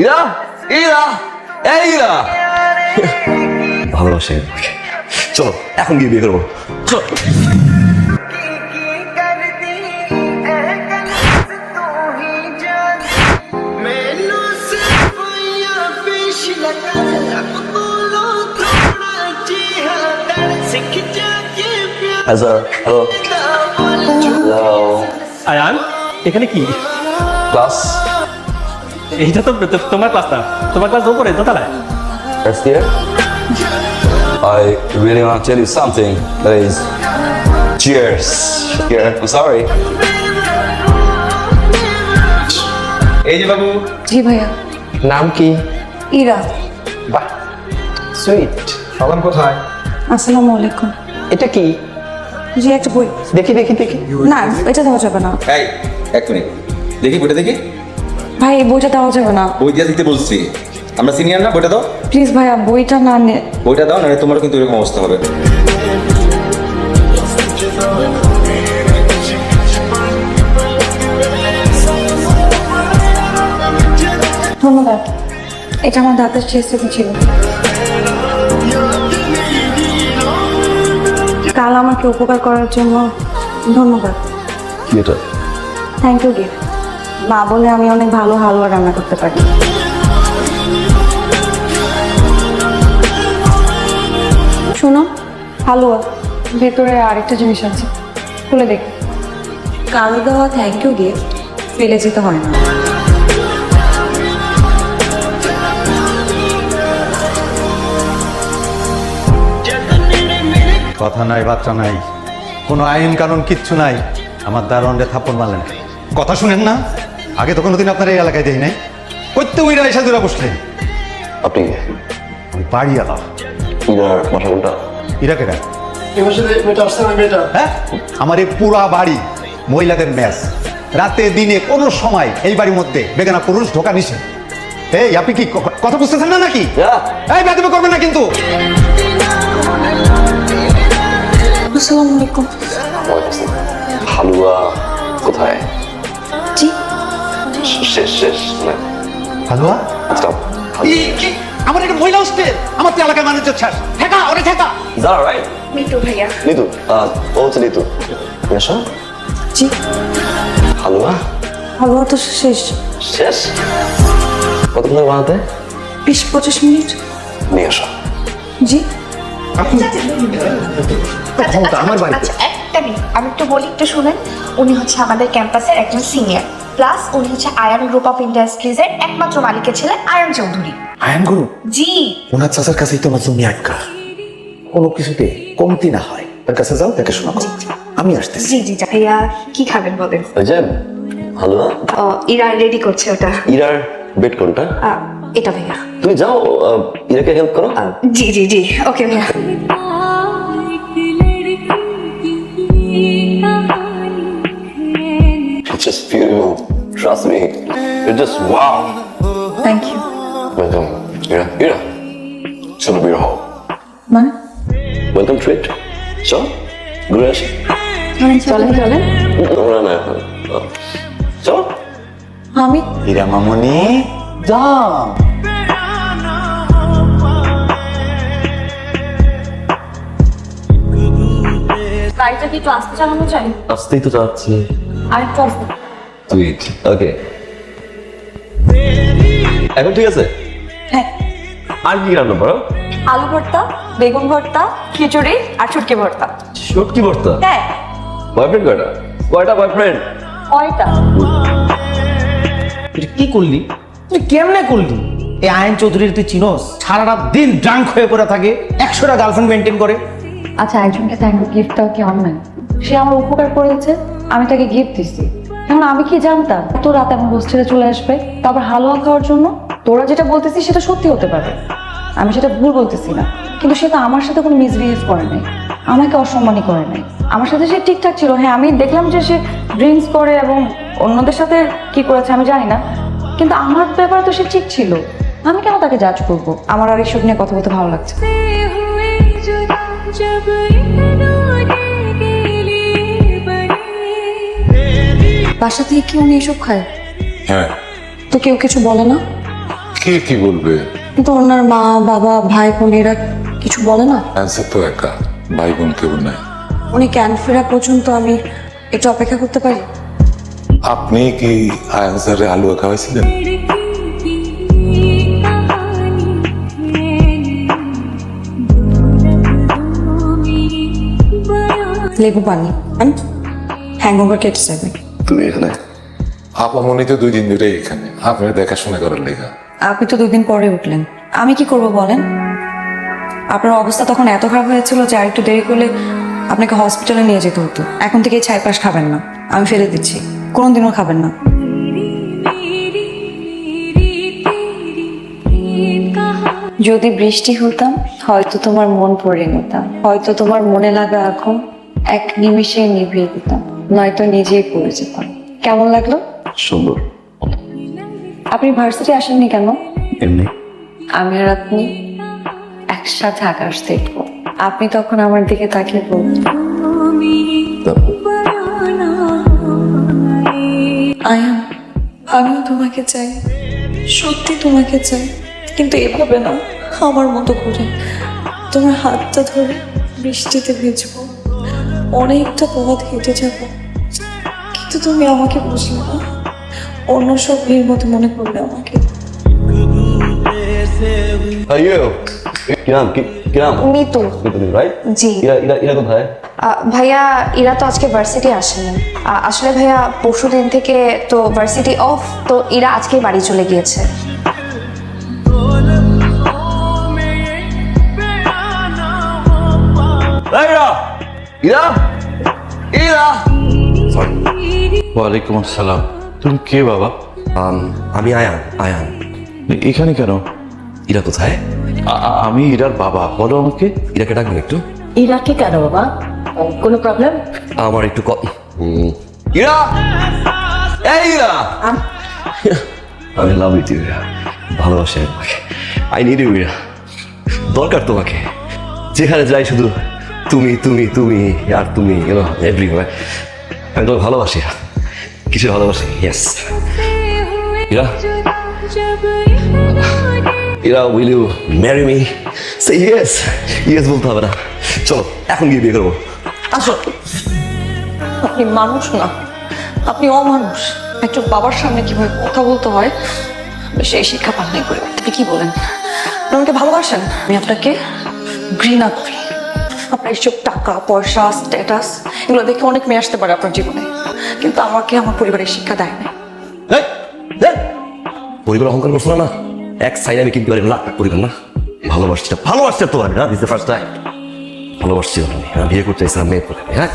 ইরা ইরা এইরা ইরা। ভালোবাসে চলো এখন গিয়ে বিয়ে করব। চলো। হ্যালো এখানে কি? ক্লাস এইটা তো তোমার ক্লাস না। তোমার ক্লাস উপরে দোতলায় First year, I really want to tell you something that is cheers. Here, I'm sorry. এই যে বাবু। জি ভাইয়া। নাম কি? ইরা। বাহ সুইট সালাম কোথায়? আসসালামু আলাইকুম। এটা কি? জি একটা বই। দেখি দেখি দেখি। না এটা দেওয়া যাবে না। এই এক মিনিট। দেখি বইটা দেখি। ভাই এই বইটা দেওয়া যাবে না। বই দিয়ে দিতে বলছি। আমরা সিনিয়র না? বইটা দাও। প্লিজ ভাইয়া বইটা না নে বইটা দাও না তোমার কিন্তু এরকম অবস্থা হবে। ধন্যবাদ। এটা আমার দাদার শেষ স্মৃতি ছিল। কাল আমাকে উপকার করার জন্য ধন্যবাদ। কি এটা? থ্যাংক ইউ গিফট মা বলে আমি অনেক ভালো হালুয়া রান্না করতে পারি। শোনো হালুয়া ভেতরে আরেকটা জিনিস আছে। খুলে দেখ। কালো দেওয়া থ্যাংক ইউ গিফট ফেলে যেতে হয় না। কথা নাই বার্তা নাই। কোনো আইন কানুন কিচ্ছু নাই। আমার দারোয়ানরে থাপ্পড় মারলেন। কথা শুনেন না। আগে তো কোনোদিন আপনার এই এলাকায় দেই নাই। করতে উইরা এসে দূরা বসলেন আপনি আমি বাড়ি আলা ইরার বাসা কোনটা? ইরা কেটা হ্যাঁ? আমার এই পুরা বাড়ি মহিলাদের ম্যাচ। রাতে দিনে কোনো সময় এই বাড়ির মধ্যে বেগানা পুরুষ ঢোকা নিষেধ। এই আপনি কি কথা বুঝতেছেন না নাকি? এই বেদবে করবেন না কিন্তু। আসসালামু আলাইকুম। হালুয়া কোথায়? জি। শেষ শেষ হালুয়া আচ্ছা আমার একটা মহিলা হোস্টেল আমার তো এলাকার মানুষের ছাড়। ঠেকা ওরে ঠেকা। দাঁড়া রাইট মিটু ভাইয়া। নিতু ও হচ্ছে নিতু এসো জি। হালুয়া? হালুয়া তো শেষ। শেষ? কতক্ষণ ধরে বানাতে? বিশ পঁচিশ মিনিট। নিয়ে এসো জি। আমার বাড়িতে। আচ্ছা একটা মিনিট। আমি একটু বলি একটু শুনেন। উনি হচ্ছে আমাদের ক্যাম্পাসের একজন সিনিয়র প্লাস উনি হচ্ছে আয়ন গ্রুপ অফ ইন্ডাস্ট্রিজের একমাত্র মালিকের ছেলে আয়ন চৌধুরী। আয়ান গুরু? জি। ওনার চাচার কাছেই তোমার জমি আটকা। কোনো কিছুতে কমতি না হয়। তার কাছে যাও দেখে শোনা করো। আমি আসতেছি। জি জি ভাইয়া কি খাবেন বলেন? যে হালুয়া ইরা রেডি করছে ওটা। ইরার বেড কোনটা? আহ, এটা ভাইয়া। তুমি যাও আহ, ইরাকে হেল্প করো। জি জি জি। ওকে ভাইয়া। Wow. Thank you Welcome. Ira, Ira. চলো বের হও মানে ওয়েলকাম ট্রিট চল ঘুরে আসি চলেন চলেন তোমরা না এখন চলো আমি হীরা মামনি যাও গাড়িটা কি ক্লাস চালানো চাই? আসতেই তো যাচ্ছি। আর আসব সুইট ওকে এখন ঠিক আছে? হ্যাঁ। আর কি রান্না পারো আলু ভর্তা বেগুন ভর্তা খিচুড়ি আর ছুটকি ভর্তা। সত্যি ভর্তা? হ্যাঁ। বয়ফ্রেন্ড কয়টা? কয়টা বয়ফ্রেন্ড কয়টা? তুই কি করলি? তুই কেমনে করলি? এই আয়ন চৌধুরীর তুই চিনোস? সারা রাত দিন ড্রাঙ্ক হয়ে পড়ে থাকে একশোটা গার্লফ্রেন্ড মেনটেন করে। আচ্ছা একজনকে থ্যাংক ইউ গিফটটাও কি অনলাইন সে আমার উপকার করেছে আমি তাকে গিফট দিচ্ছি এখন আমি কি জানতাম? তো রাতে আমার হোস্টেলে চলে আসবে তারপর হালুয়া খাওয়ার জন্য তোরা যেটা বলতেছিস সেটা সত্যি হতে পারে। আমি সেটা ভুল বলতেছি না। কিন্তু সে তো আমার সাথে কোনো মিসবিহেভ করে নাই। আমাকে অসম্মানই করে নাই। আমার সাথে সে ঠিকঠাক ছিল। হ্যাঁ আমি দেখলাম যে সে ড্রিঙ্কস করে এবং অন্যদের সাথে কি করেছে আমি জানি না। কিন্তু আমার ব্যাপারে তো সে ঠিক ছিল। আমি কেন তাকে জাজ করব? আমার আর এইসব নিয়ে কথা বলতে ভালো লাগছে বাসা থেকে কি উনি এসব খায়? হ্যাঁ। তো কেউ কিছু বলে না? কে কি বলবে? কিন্তু ওনার মা বাবা ভাই বোন এরা কিছু বলে না? অ্যান্সার তো একা। ভাই বোন কেউ নাই। উনি জ্ঞান ফেরা পর্যন্ত আমি একটু অপেক্ষা করতে পারি? আপনি কি আয়ানসারে আলুয়া খাওয়াইছিলেন লেবু পানি। হ্যাংওভার কেটে যাবে। তুমি এখানে আপামনি তো দুই দিন ধরে এখানে। আপনার দেখাশোনা করার লেগা। আপনি তো দুদিন পরে উঠলেন। আমি কি করব বলেন? আপনার অবস্থা তখন এত খারাপ হয়েছিল যে আর একটু দেরি করলে আপনাকে হসপিটালে নিয়ে যেতে হতো। এখন থেকে এই খাবেন না। আমি ফেলে দিচ্ছি। কোনোদিনও খাবেন না। যদি বৃষ্টি হতাম, হয়তো তোমার মন পড়ে নিতাম। হয়তো তোমার মনে লাগা এখন এক নিমিষে নিভিয়ে দিতাম। নয়তো নিজেই পড়ে যেতাম। কেমন লাগল? সুন্দর। আপনি ভার্সিটি আসেননি কেন? এমনি। আমি আর আপনি একসাথে আকাশ দেখব। আপনি তখন আমার দিকে তাকিয়ে বলতেন। আয়ান আমিও তোমাকে চাই। সত্যি তোমাকে চাই। কিন্তু এভাবে না আমার মতো করে। তোমার হাতটা ধরে বৃষ্টিতে ভিজবো। অনেকটা পথ হেঁটে যাব। কিন্তু তুমি আমাকে বুঝলে না। অন্য সব ভিড় মতো মনে করলে আমাকে। Hey you. কি নাম কি কি মিতু। রাইট জি। ইরা ইরা ইরা কোথায়? আহ, ভাইয়া ইরা তো আজকে ভার্সিটি আসেনি। আসলে ভাইয়া পরশু দিন থেকে তো ভার্সিটি অফ তো ইরা আজকে বাড়ি চলে গিয়েছে। ইরা! ইরা? ইরা? ওয়ালাইকুম আসসালাম। তুমি কে বাবা? Um, আমি আয়ান আয়ান। এখানে কেন? ইরা কোথায়? আ- আ- আমি ইরার বাবা বলো আমাকে। ইরাকে ডাকবেন একটু? ইরাকে কেন বাবা? কোনো প্রবলেম আমার একটু ক হুম। ইরা! এই ইরা! আমি লাভ ইউ ইরা। ভালোবাসি আমি তোমাকে। I need you Ira. দরকার তোমাকে। যেখানে যাই শুধু তুমি তুমি তুমি আর তুমি ইউনো এভরিওয়ার আমি তোমাকে ভালোবাসি ইরা। কিছু ভালোবাসি? Yes Ira? Ira will you marry me say yes yes বলতে হবে না। চলো, এখন গিয়ে বিয়ে করব। আসো। আপনি মানুষ না। আপনি অমানুষ। একজন বাবার সামনে কীভাবে কথা বলতে হয় সেই শিক্ষা পালন করে। আপনি কি বলেন? আপনি আমাকে ভালোবাসেন? আমি আপনাকে ঘৃণা করি। আপনার এইসব টাকা, পয়সা স্ট্যাটাস এগুলো দেখে অনেক মেয়ে আসতে পারে আপনার জীবনে। কিন্তু আমাকে আমার পরিবারের শিক্ষা দেয় না। পরিবার অহংকার করছ না? এক সাইডে আমি কিনতে পারি লাখ পরিবার না ভালোবাসছি না ভালোবাসছি তো আমি না? ফার্স্ট টাইম ভালোবাসছি আমি হ্যাঁ, বিয়ে করতে চাইছিলাম মেয়ে হ্যাঁ?